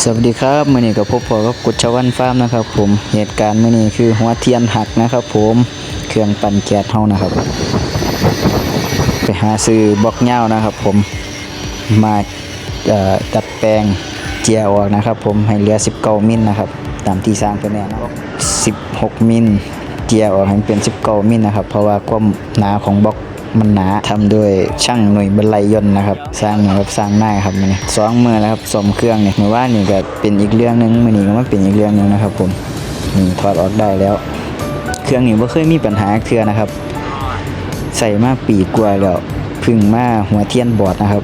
สวัสดีครับมื่อนี้กับพบพอกับกุชวันฟาร์มนะครับ ผมเหตุการณ์มื่อนี้คือหัวเทียนหักนะครับ ผมเครื่องปั่นแก๊สเฮานะครับ ไปหาซื้อบล็อกเหย้านะครับ ผมมาเอ่อดัดแปลงเจียออกนะครับ ผมให้เหลือ19มิลนะครับ ตามที่สร้างเพิ่นแนะ16มิลเจียออกให้มันเป็น19มิลนะครับ เพราะว่าความหนาของบล็อก มันหนาทำด้วยช่างหน่วยบรรลัยยนต์นะครับ สร้างนะครับสร้างหน้าครับมันนี่สองมือแล้วครับสมเครื่องเนี่ยเมื่อว่านนี่ก็เป็นอีกเรื่องหนึงมื่อนี้ก็มาเป็นอีกเรื่องหนึงนะครับ ผมนี่ถอดออกได้แล้ว เครื่องนี้บ่เคยมีปัญหาเทื่อนะครับ ใส่มาปีกว่าแล้วเพึ่งมาหัวเทียนบอดนะครับ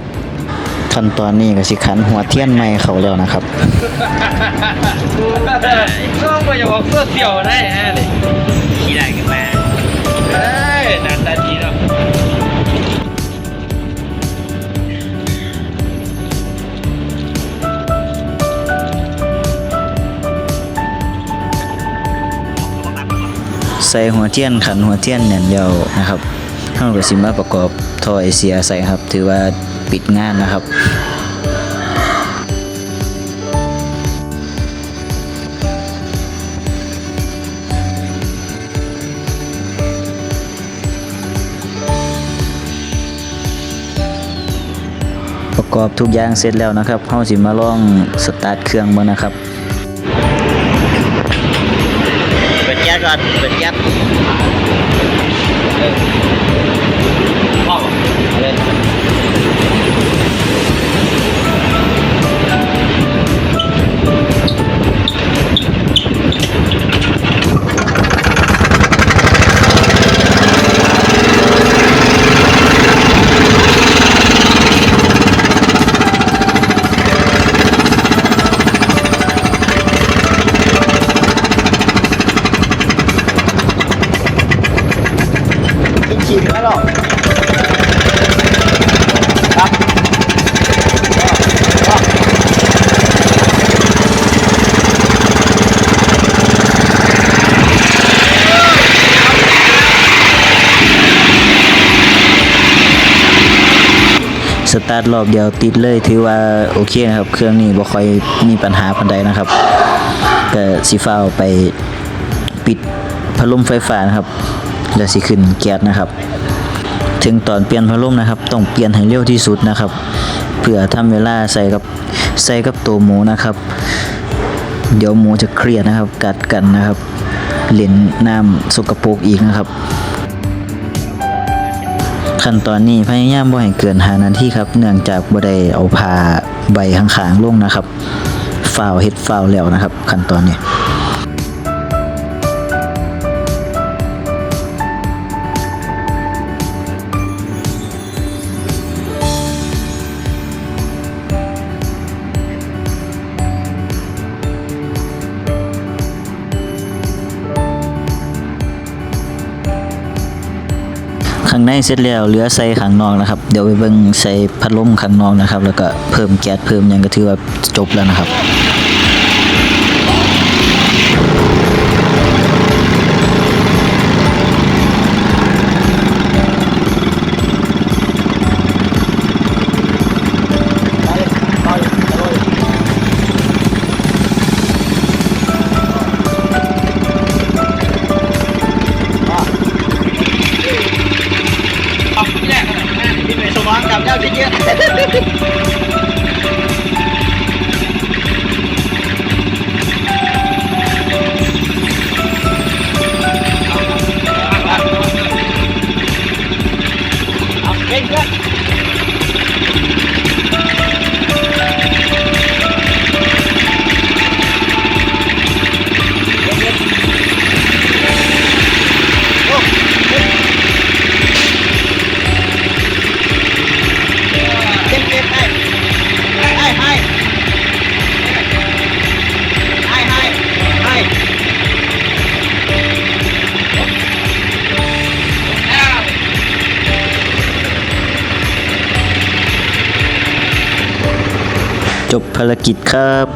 ขั้นตอนนี้ก็สิขันหัวเทียนใหม่เขาแล้วนะครับก็ไม่อยากบอกเสื้อเสี่ยวได้ฮะเลยขี่ได้กันมาเอ้ยหน้าตาดี ใส่หัวเทียนขันหัวเทียนเนี่ยเดียวนะครับเฮาก็สิมาประกอบท่อไอเสียใส่ครับ ถือว่าปิดงานนะครับประกอบทุกอย่างเสร็จแล้วนะครับเฮาสิมาลองสตาร์ทเครื่องเบิ่งนะครับ เปิด ขีดแล้วหรอสตาร์ทรอบเดียวติดเลยถือว่าโอเคนะครับ เครื่องนี้บ่ค่อยมีปัญหาปานใดนะครับก็สิฟ้าวไปปิดพัดลมไฟฟ้านะครับ แล้วสิขึ้นแก๊สนะครับ ถึงตอนเปลี่ยนพัดลมนะครับต้องเปลี่ยนให้เร็วที่สุดนะครับ เพื่อทำเวลาใส่กับใส่กับตัวหมูนะครับ เดี๋ยวหมูจะเครียดนะครับ กัดกันนะครับเหรียญน้ำสกปรกอีกนะครับ ขั้นตอนนี้พยายามบ่ให้เกิน5นาทีครับ เนื่องจากบ่ได้เอาผ้าใบข้างๆลงนะครับฝ้าวเฮ็ดฝ้าวแล้วนะครับ ขั้นตอนนี้ ข้างในเสร็จแล้วเหลือใส่ข้างนอกนะครับ เดี๋ยวไปเบิ่งใส่พัดลมข้างนอกนะครับ แล้วก็เพิ่มแก๊สเพิ่มยังก็ถือว่าจบแล้วนะครับ ย์ จบภารกิจครับ